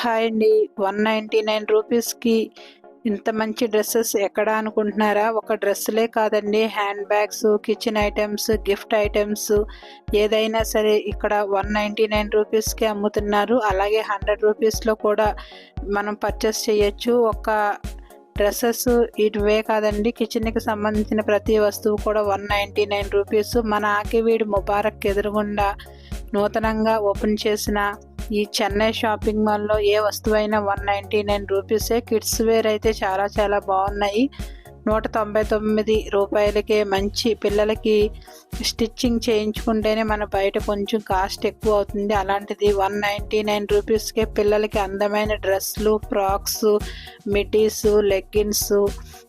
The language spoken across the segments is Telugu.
హాయ్ అండి. వన్ నైంటీ నైన్ రూపీస్కి ఇంత మంచి డ్రెస్సెస్ ఎక్కడ అనుకుంటున్నారా? ఒక డ్రెస్సులే కాదండి. Hand bags kitchen items gift items ఏదైనా సరే ఇక్కడ వన్ నైంటీ నైన్ రూపీస్కి అమ్ముతున్నారు. అలాగే హండ్రెడ్ రూపీస్లో కూడా మనం పర్చేస్ చేయొచ్చు. ఒక డ్రెస్సెస్ ఇటువే కాదండి. కిచెన్కి సంబంధించిన ప్రతి వస్తువు కూడా వన్ నైంటీ నైన్ రూపీస్. మన ఆకివీడి ముబారక్ ఎదురుగుండా నూతనంగా ఓపెన్ చేసిన ఈ చెన్నై షాపింగ్ మాల్లో ఏ వస్తువైనా వన్ నైంటీ నైన్ రూపీసే. కిడ్స్ వేర్ అయితే చాలా చాలా బాగున్నాయి. నూట తొంభై తొమ్మిది రూపాయలకే మంచి పిల్లలకి స్టిచ్చింగ్ చేయించుకుంటేనే మన బయట కొంచెం కాస్ట్ ఎక్కువ అవుతుంది. అలాంటిది వన్ నైంటీ నైన్ రూపీస్కే పిల్లలకి అందమైన డ్రెస్లు ఫ్రాక్స్ మిడ్డీస్ లెగ్గిన్స్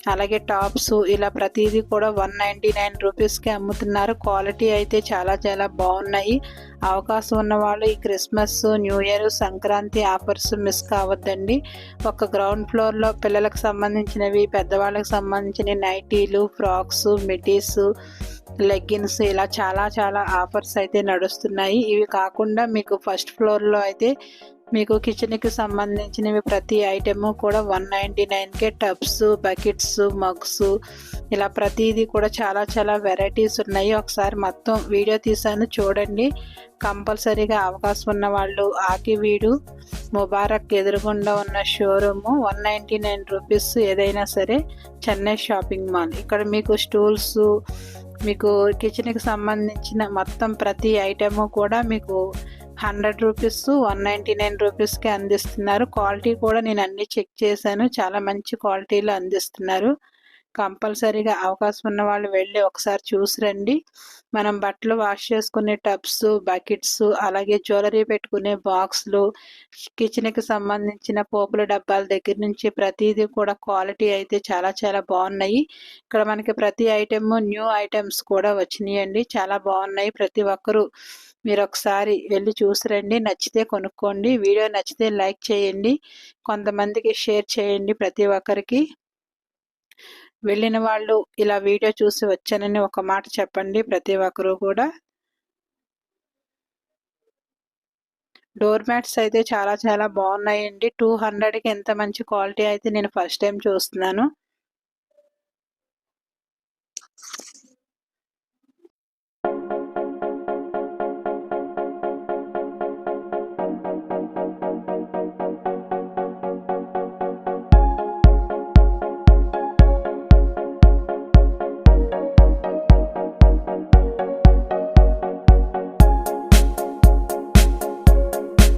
అలాగే టాప్స్ ఇలా ప్రతిదీ కూడా వన్ నైంటీ నైన్ రూపీస్కే అమ్ముతున్నారు. క్వాలిటీ అయితే చాలా చాలా బాగున్నాయి. అవకాశం ఉన్న వాళ్ళు ఈ Christmas new year Sankranti offers miss కావద్దండి. ఒక గ్రౌండ్ ఫ్లోర్లో పిల్లలకు సంబంధించినవి పెద్దవాళ్ళకి సంబంధించిన నైటీలు ఫ్రాక్స్ మిడ్డీస్ లెగ్గిన్స్ ఇలా చాలా చాలా ఆఫర్స్ అయితే నడుస్తున్నాయి. ఇవి కాకుండా మీకు ఫస్ట్ ఫ్లోర్లో అయితే మీకు కిచెన్కి సంబంధించినవి ప్రతి ఐటెము కూడా వన్ నైంటీ నైన్కే టబ్స్ బకెట్స్ మగ్స్ ఇలా ప్రతిదీ కూడా చాలా చాలా వెరైటీస్ ఉన్నాయి. ఒకసారి మొత్తం వీడియో తీసాను చూడండి. కంపల్సరీగా అవకాశం ఉన్న వాళ్ళు ఆకి వీడు ముబారక్ ఎదురుగుండా ఉన్న showroom one ninety nine rupees ఏదైనా సరే చెన్నై షాపింగ్ మాల్ ఇక్కడ మీకు స్టూల్స్ మీకు కిచెన్కి సంబంధించిన మొత్తం ప్రతి ఐటెము కూడా మీకు hundred rupees one ninety nine రూపీస్కి అందిస్తున్నారు. క్వాలిటీ కూడా నేను అన్ని చెక్ చేశాను. చాలా మంచి క్వాలిటీలో అందిస్తున్నారు. కంపల్సరీగా అవకాశం ఉన్న వాళ్ళు వెళ్ళి ఒకసారి చూసి రండి మనం బట్టలు వాష్ చేసుకునే టబ్స్ బకెట్స్ అలాగే జ్యువెలరీ పెట్టుకునే బాక్స్లు కిచెన్కి సంబంధించిన పోపుల డబ్బాల దగ్గర నుంచి ప్రతిదీ కూడా క్వాలిటీ అయితే చాలా చాలా బాగున్నాయి. ఇక్కడ మనకి ప్రతి ఐటెము న్యూ ఐటమ్స్ కూడా వచ్చినాయండి. చాలా బాగున్నాయి. ప్రతి ఒక్కరూ మీరు ఒకసారి వెళ్ళి చూసిరండి. నచ్చితే కొనుక్కోండి. వీడియో నచ్చితే లైక్ చేయండి. కొంతమందికి షేర్ చేయండి ప్రతి ఒక్కరికి. వెళ్ళిన వాళ్ళు ఇలా వీడియో చూసి వచ్చానని ఒక మాట చెప్పండి. ప్రతి ఒక్కరూ కూడా. డోర్ మ్యాట్స్ అయితే చాలా చాలా బాగున్నాయండి. టూ హండ్రెడ్కి ఎంత మంచి క్వాలిటీ అయితే నేను ఫస్ట్ టైం చూస్తున్నాను.